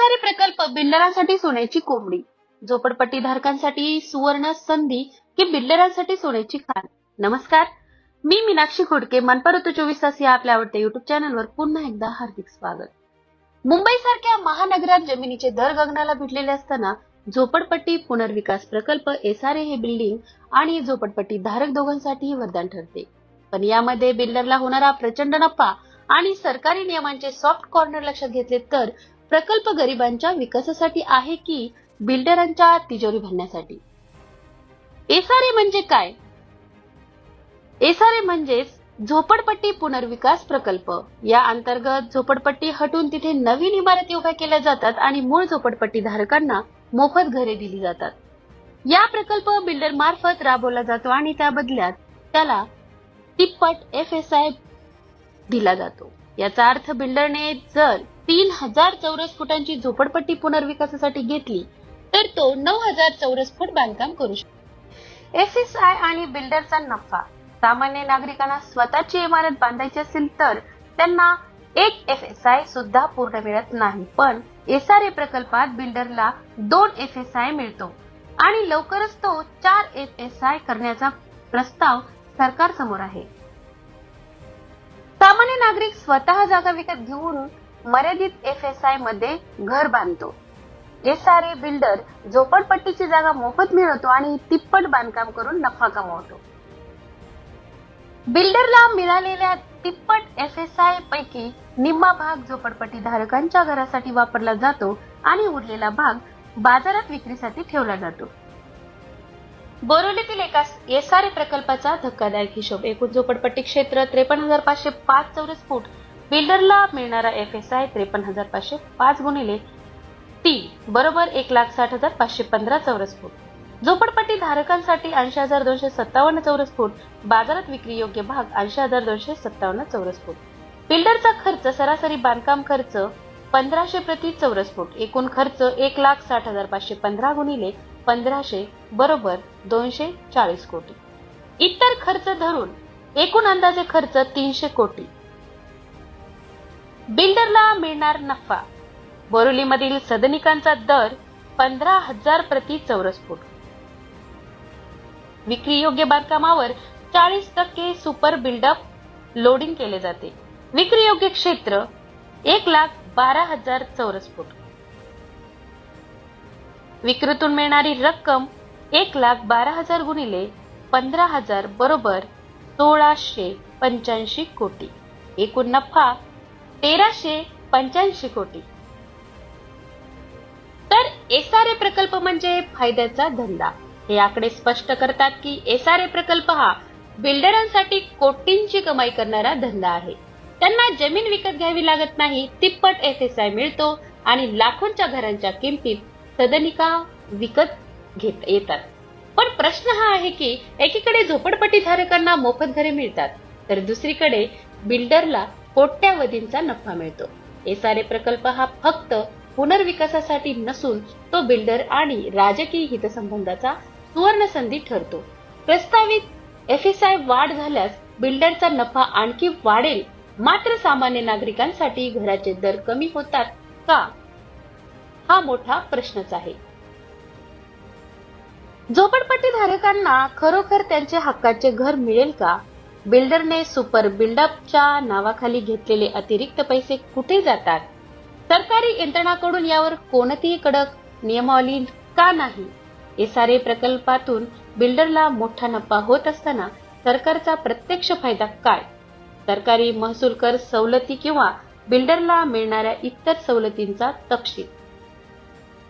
सारे प्रकल्प बिल्डरांसाठी सोन्याची कोंबडी झोपडपट्टी धारकांसाठी सुवर्ण संधी की बिल्डरांसाठी सोन्याची खाण. नमस्कार मी मीनाक्षी खोडके मनपा ऋतू चोवीस तास या आपल्या आवडत्या युट्यूब चॅनलवर पुन्हा एकदा हार्दिक स्वागत. मुंबई सारख्या महानगरात जमिनीचे दर गगनाला भिडलेले असताना झोपडपट्टी पुनर्विकास प्रकल्प एसआरए हे बिल्डिंग आणि झोपडपट्टी धारक दोघांसाठी वरदान ठरते. पण यामध्ये बिल्डरला होणारा प्रचंड नफा आणि सरकारी नियमांचे सॉफ्ट कॉर्नर लक्षात घेतले तर प्रकल्प गरिबांच्या विकासासाठी आहे की बिल्डरांच्या तिजोरी भरण्यासाठी? एसआरए म्हणजे काय? एसआरए म्हणजेच झोपडपट्टी पुनर्विकास प्रकल्प. या अंतर्गत झोपडपट्टी हटून तिथे नवीन इमारती उभ्या केल्या जातात आणि मूळ झोपडपट्टी धारकांना मोफत घरे दिली जातात. या प्रकल्प बिल्डर मार्फत राबवला जातो आणि त्या बदल्यात त्याला तिप्पट एफ एस आय दिला जातो. याचा अर्थ बिल्डरने जर तीन हजार चौरस फुटांची झोपडपट्टी पुनर्विकासासाठी घेतली तर तो नऊ हजार चौरस फूट बांधकाम करू शकतो एफ एस आय आणि बिल्डरचा नफा. सामान्य नागरिकांना स्वतःची इमारत बांधायची असेल तर त्यांना एक एफ एस आय सुद्धा पूर्ण मिळत नाही. पण एस आर ए प्रकल्पात बिल्डरला दोन एफ एस आय मिळतो आणि लवकरच तो चार एफ एस आय करण्याचा प्रस्ताव सरकार समोर आहे. सामान्य नागरिक स्वतः जागा विकत घेऊन मर्यादित एफ एस आयमध्ये घर बांधतो. एस सारे बिल्डर झोपडपट्टीची जागा मोफत मिळवतो आणि तिप्पट बांधकाम करून नफा कमवतो. बिल्डरला मिळालेल्या तिप्पट एफ एस आय पैकी निम्मा भाग झोपडपट्टी धारकांच्या घरासाठी वापरला जातो आणि उरलेला भाग बाजारात विक्रीसाठी ठेवला जातो. बोरिवलीतील एका एस आर ए प्रकल्पाचा धक्कादायक हिशोब. एकूण झोपडपट्टी क्षेत्र त्रेपन्न हजार पाचशे पाच चौरस फूट बिल्डरला मिळणारा एफ एस आय त्रेपन्न हजार पाचशे पाच गुणिले तीन बरोबर एक लाख साठ हजार पाचशे पंधरा चौरस फूट. झोपडपट्टी धारकांसाठी ऐंशी हजार दोनशे सत्तावन्न चौरस फूट. बाजारात विक्री योग्य भाग ऐंशी हजार दोनशे सत्तावन्न चौरस फूट. बिल्डरचा खर्च सरासरी बांधकाम खर्च पंधराशे प्रति चौरस फूट. एकूण खर्च एक लाख साठ हजार पाचशे पंधरा गुणिले पंधराशे बरोबर दोनशे चाळीस कोटी. इतर खर्च धरून एकूण अंदाजे खर्च तीनशे कोटी. बिल्डरला मिळणार नफा. बोरिवलीमधील सदनिकांचा दर पंधरा हजार प्रति चौरस फूट विक्री योग्य बांधकामावर चाळीस टक्के सुपर बिल्डअप लोडिंग केले जाते. विक्री योग्य क्षेत्र एक लाख बारा हजार चौरस फूट विक्रीतून मिळणारी रक्कम एक लाख बारा हजार गुणिले पंधरा हजार बरोबर सोळाशे पंच्याऐंशी कोटी. एकूण नफा तेराशे पंच्याऐंशी कोटी. तर एसआरए प्रकल्प म्हणजे फायद्याचा धंदा. हे आकडे स्पष्ट करतात की एसआरए प्रकल्प हा बिल्डरांसाठी कोटींची कमाई करणारा धंदा आहे. त्यांना जमीन विकत घ्यावी लागत नाही तिप्पट एफ एस आय मिळतो आणि लाखोंच्या घरांच्या किमतीत सदनिका विकत घेत येतात. पण प्रश्न हा आहे की एकीकडे झोपडपट्टी धारकांना मोफत घरे मिळतात तर दुसरीकडे बिल्डरला कोट्यावधींचा नफा मिळतो. एसआरए प्रकल्प हा फक्त पुनर्विकासासाठी नसून तो बिल्डर आणि राजकीय हितसंबंधाचा सुवर्ण संधी ठरतो. प्रस्तावित एफ एस आय वाढ झाल्यास बिल्डरचा नफा आणखी वाढेल. मात्र सामान्य नागरिकांसाठी घराचे दर कमी होतात का? हा मोठा प्रश्नच आहे. झोपडपट्टी धारकांना खरोखर त्यांचे हक्काचे घर मिळेल का? बिल्डरने सुपर बिल्डअपच्या नावाखाली घेतलेले अतिरिक्त पैसे कुठे जातात? सरकारी यंत्रणाकडून यावर कोणतीही कडक नियमावली का नाही? एसआरए प्रकल्पातून बिल्डरला मोठा नफा होत असताना सरकारचा प्रत्यक्ष फायदा काय? सरकारी महसूल कर सवलती किंवा बिल्डरला मिळणाऱ्या इतर सवलतींचा तपशील.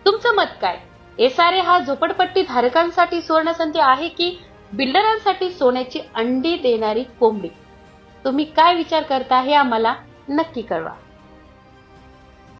तुमचं मत काय? एसआरए हा झोपडपट्टी धारकांसाठी सुवर्णसंधी आहे की बिल्डरांसाठी सोन्याची अंडी देणारी कोंबडी. तुम्ही काय विचार करता हे आम्हाला नक्की कळवा.